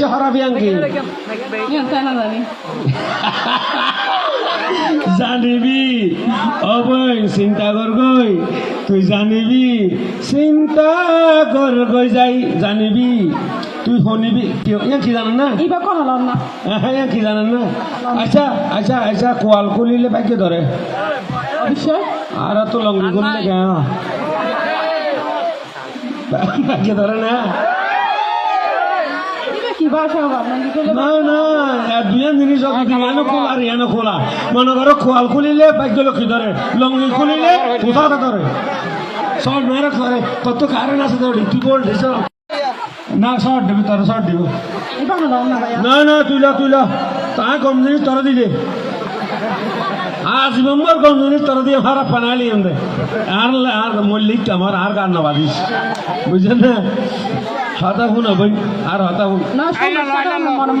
বেশি হরাবি আঙ্কি ইয়া তাই না জানিবি অবৈ চিন্তা কর গই তুই জানিবি চিন্তা কর গই যাই জানিবি তুই শুনিবি কিয় ইয়া কি জানান না হ্যাঁ কি জানান না আচ্ছা আচ্ছা আচ্ছা কোয়াল কুলিলে ভাগ্য ধরে আর তো লঙ্গি করলে কেন ভাগ্য ধরে না এটা কি ভাষা হবে আপনার কি করলে না না দুইয়া জিনিস ইয়ানো খোলা আর ইয়ানো খোলা। মনে করো খোয়াল খুলিলে ভাগ্য লক্ষ্মী ধরে লঙ্গি খুলিলে ধরে। শর্ট মেরে করে কত কারণ আছে তোর তুই বল না শর্ট দিবি তোর শর্ট দিব। না না তুইলা তুইলা। তা কম জিনিস তোর দিলে। আজ নম্বর কম জিনিস তোর দিয়ে হারা পানালি এমদে আর আর মল্লিক আমার আর গান না বাদিস বুঝছেন না? হতা হুন আর হতা হুন? মনে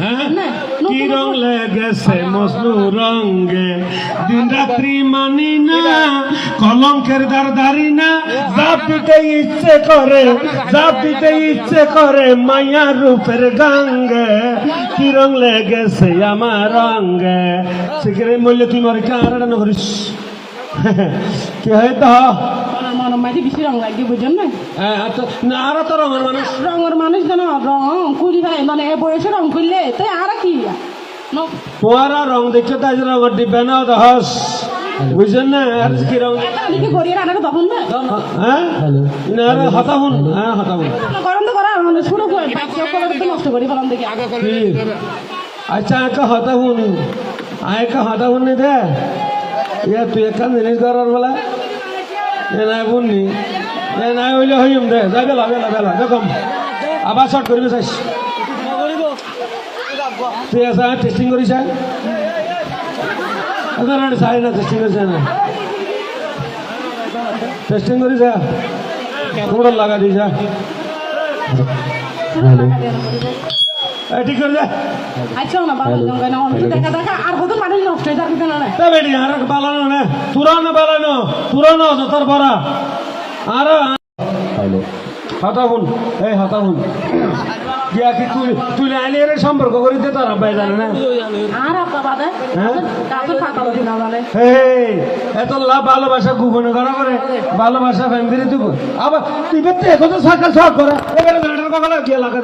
হ্যাঁ? না কি রং লেগেছে মজনু রঙ্গে দিন রাত্রি মানি না কলঙ্কের দার দারি না। যা পিতে ইচ্ছে করে যা পিতে ইচ্ছে করে মায়া রূপের গাঙ্গে। কি রং লেগেছে আমার রঙ্গে সেখানে মূল্য তুই মরে কারণ করিস কি হয় তো? মনে মাঝে বেশি রং না? হ্যাঁ, আচ্ছা, না আরও তো রঙের মানুষ রঙের রং মানে এ বয়সে রং করলে তাই আর কি? ন- রং দেখছ তাই রঙের ডিব্বে না তো বুঝছেন না আর কি রং গড়িয়ে রান্নাটা তখন না হ্যাঁ? না হ্যাঁ হতা হুন গরম তো করা মানে শুরু করে বাচ্চা করে তো নষ্ট করি ফেলাম দেখি। আচ্ছা একা হতা হুন একা হতা হুন নি দে। ইয়া তুই একান জিনিস করার বেলা? এ নাই বুননি। এ নাই হইলে হইম দে। যা গেলা গেলা গেলা দেখম আবার শর্ট করবি চাইছ তুই আসা টেস্টিং করিস এখন চাই না টেস্টিং করিস না। টেস্টিং করিস কোমর লাগা দিস ঠিক করে দে আচ্ছা না ভালো জঙ্গাই না দেখা দেখা আর কত মানুষ নষ্ট হয়ে যাবে না তা বেটি আর বালানো না তুরানো বালানো তুরানো যতর পরা আর হাতা হুন এই হাতা হুন গিয়া কি তুই তুই আইলে এর সম্পর্ক করি দে তোর আব্বাই জানে না? আর আপা বাদে? হ্যাঁ? তাতো ফাটালো দিনা জানে এই এত লাভ ভালোবাসা গোপন করা করে ভালোবাসা ফ্যামিলি দিব আবার তুই বেতে কত সকাল সব করে এবারে গিয়ে লাগা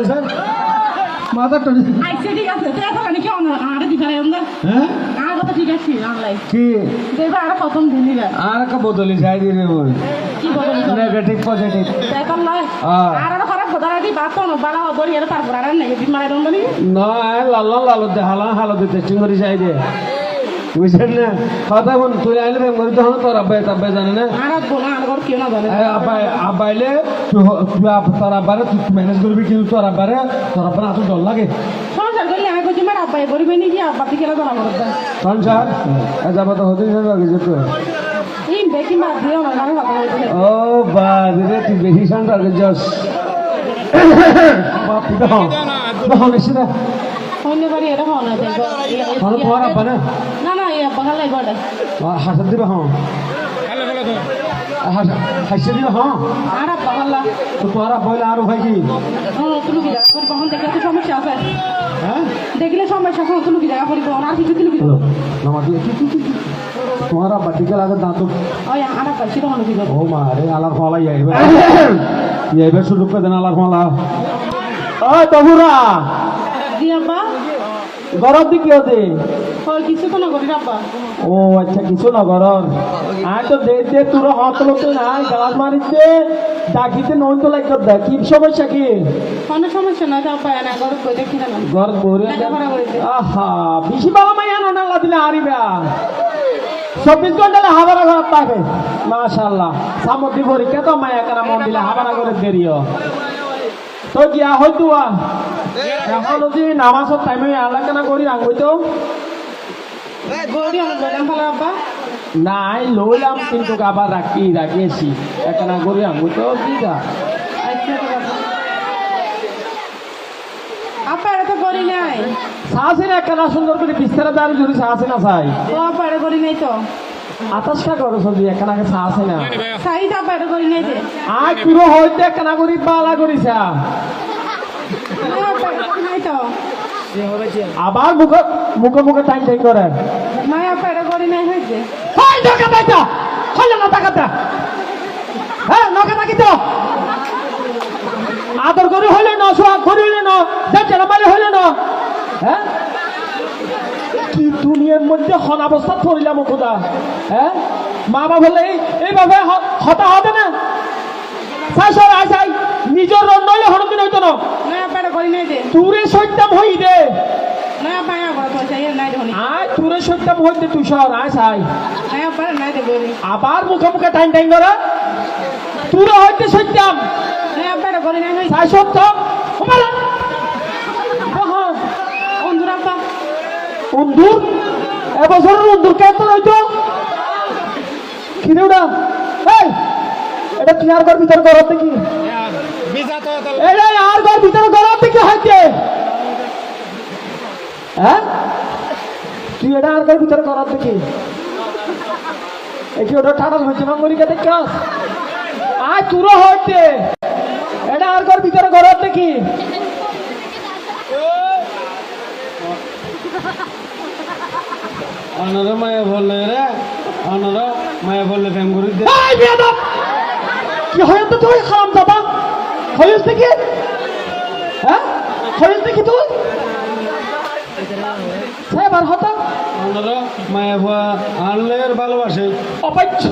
মাথা টনি আচ্ছা ঠিক আছে তুই এখন আমি কেমন আর দিতে আমরা হ্যাঁ? আর কথা ঠিক আছে অনলাইন কি? দেখবা আর প্রথম দিনই না আর কা বদলি যাই রে বল কি বদলি নেগেটিভ পজিটিভ এখন লাই হ্যাঁ। আর আর খারাপ কথা রাখি বাত তো বালা বলি এর তারপর আর নেগেটিভ মারা দম বলি না লাল লাল দে হালা হালা দে টেস্টিং যাই দে। বুঝছেন না? কথা বল তুই আইলে বেম করে তখন তোর আব্বাই তাব্বাই জানে না? আব্বাই আব্বাইলে তোর আব্বারে তুই ম্যানেজ করবি কিন্তু তোর আব্বারে তোর আব্বার এত ডর লাগে। সংসার ও বাদ রে তুই বেশি দাও নিছি না খালাই গড়ে হাসার দিবে হ্যাঁ। হাসিয়ে দিবে হ্যাঁ। আর খালা তো তোমার আব্বা হইলে আরও ভাই কি? হ্যাঁ তুমি কি জায়গা করি কখন দেখলে তো সমস্যা আছে হ্যাঁ? দেখলে সমস্যা কখন তুমি কি জায়গা করি কখন আর কিছু কি নামাজ কি তোমার আব্বা টিকে লাগে দাঁত ওই আর আব্বা সেটা মনে ও মা রে আলার ফলা যাইবে যাইবে শুরু করে আলার ফলা ও তবুরা জি আব্বা। দিকে হতে তো না ও আচ্ছা কিছু না গরম আর তো দে দে তোর হাত লোকে নাই গালাস মারিতে ডাকিতে নই তো লাগতো দেখ কি সমস্যা কি কোনো সমস্যা নাই তো আব্বা না ঘর কই দেখি না ঘর লেখাপড়া আহা বেশি বাবা মাইয়া না না দিলে হারিবা চব্বিশ ঘণ্টা হাবারা ঘর থাকে মাশাল্লাহ সামগ্রী পরীক্ষা তো মায়া কেনা মন দিলে হাবারা করে দেরিও তো গিয়া হয়তো এখন যদি নামাজের টাইমে আল্লাহ কেনা করি আঙ্গুই তো গড়ি আমার গড়াম ফেলা আব্বা নাই লইলাম কিন্তু আবার রাখি রাখিয়েছি। একখানা করি আঙ্গুই তো দিদা ঠিক আছে আপা এটা তো করি নাই। সাহসের একখানা সুন্দর করে বিস্তারে দাঁড়ি যদি সাহসে না চাই। ও আপা এটা করি নাই তো। আতাশটা করো সবজি একখানাকে সাহসে না। সাইজ আপা এটা করি নাই যে। আয় পুরো হইতে একখানা করি বালা করিছা। নাই তো। আবার মুখে মুখে মুখে টাইম টাইম করে নয়া পেড়ে করি নাই হয়েছে। হাই নকা বাইটা হলে না তাকাতা হ্যাঁ নকা তাকি তো। আদর করে হইলে না সোহাগ করে হইলে না যাচ্ছে মারে হইলে না। হ্যাঁ? কি দুনিয়ার মধ্যে হন অবস্থা পড়িলাম খোদা। হ্যাঁ? মা বাবা বলে এই- এইভাবে হতা হবে না। চাই সর আই চাই নিজের রন নইলে হনদিন হইতো না। করি তুরে সত্যাম হই দে। নয়া পায়া করে তো চাই নাই দেখুন আয় তুরে সত্যাম হই দে তুই সর আয় চাই নয়া পেড়ে নাই দে করি আবার মুখে মুখে টাইম টাইম করে। তুরে হইতে সত্যাম করি বন্ধুরা পা উন্দুর এবছরের উন্দুর কেত হইতো কি রে ওটা এটা তুই আর ঘর ভিতরে গরম দেখি এটা আর ঘর ভিতরে গরম দেখি হইতে হ্যাঁ? তুই এটা আর ঘর ভিতরে দেখি এই কি ওটা ঠাডাল হয়েছে না মরিকা দেখে আয় তুরো হইতে এটা আর ঘর ভিতরে গরম দেখি অনর মায়া বললে রে অনর মায়া বললে প্রেম করি দে কি হয়েছে তুই? খারাপ দাদা হয়েছে কি? হ্যাঁ? হয়েছে কি তুই? এবার হতো। অনর মায়া ভুয়া আনলে ভালোবাসে। অপাচ্য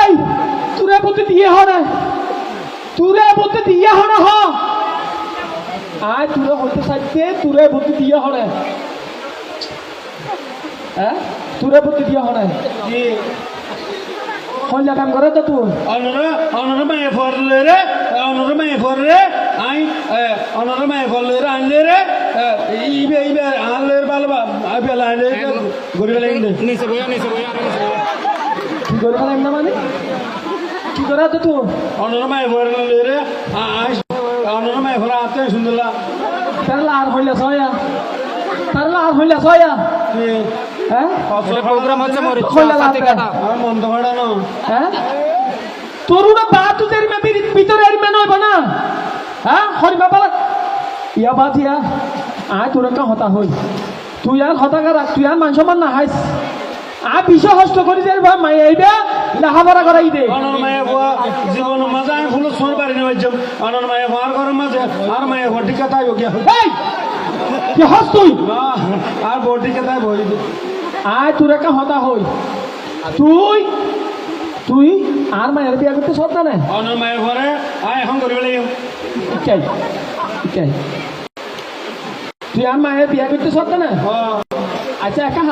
এই তুরে বলতে দিয়ে হরে তুরে বলতে দিয়ে হরে হ। আয় তুরে হইতে চাইতে তুরে বলতে দিয়ে হরে হ্যাঁ? তুরে বলতে দিয়ে হরে কি হইলা কাম করে তো তুই অনর অনর মায়া ফরলে রে অনর মায়া ফরলে আই অনর মায়া ফরলে রে আনলে রে ইবে ইবে আনলে ভালোবা আইবে আনলে গরি বেলা ইন্দে। নিচে বইয়া নিচে বইয়া কি করে ফেলাম না মানে? কি করে তো তুই অনর মায়া ফরলে রে আই অনর মায়া ফরা আতে সুন্দরলা তার আর হইলা ছয়া। তার আর হইলা ছয়া। কি হ্যাঁ? প্রোগ্রাম হচ্ছে মন ফাটানো হ্যাঁ তোর উড়া বা মে ভিতরে এর মে নইব না। হ্যাঁ? হরিমা বাবা। ইয়া বাজিয়া আয় তোর কা হতা হই। তুই আর হতা করা তুই আর মান সম্মান না হাইস। আ বিশ্ব হস্ত করি যে বা মাই এইবা লাহাবরা করাই দে। অনর মায়া ভুয়া জীবন মাঝে আমি ফুল সোর পারি না বাজ্যম অনর মায়া ভুয়া আর ঘরের মাঝে আর মায়া ভুয়া টিকা তাই গিয়া। কি হস তুই? আর বটি কে তাই বই আয় তোর একটা হতা হই। তুই তুই আর মায়ের বিয়া করতে সব জানে? অনর মায়া ঘরে। আয় এখন তুই আর মায়ের বিয়া করতে সব জানে? আচ্ছা একা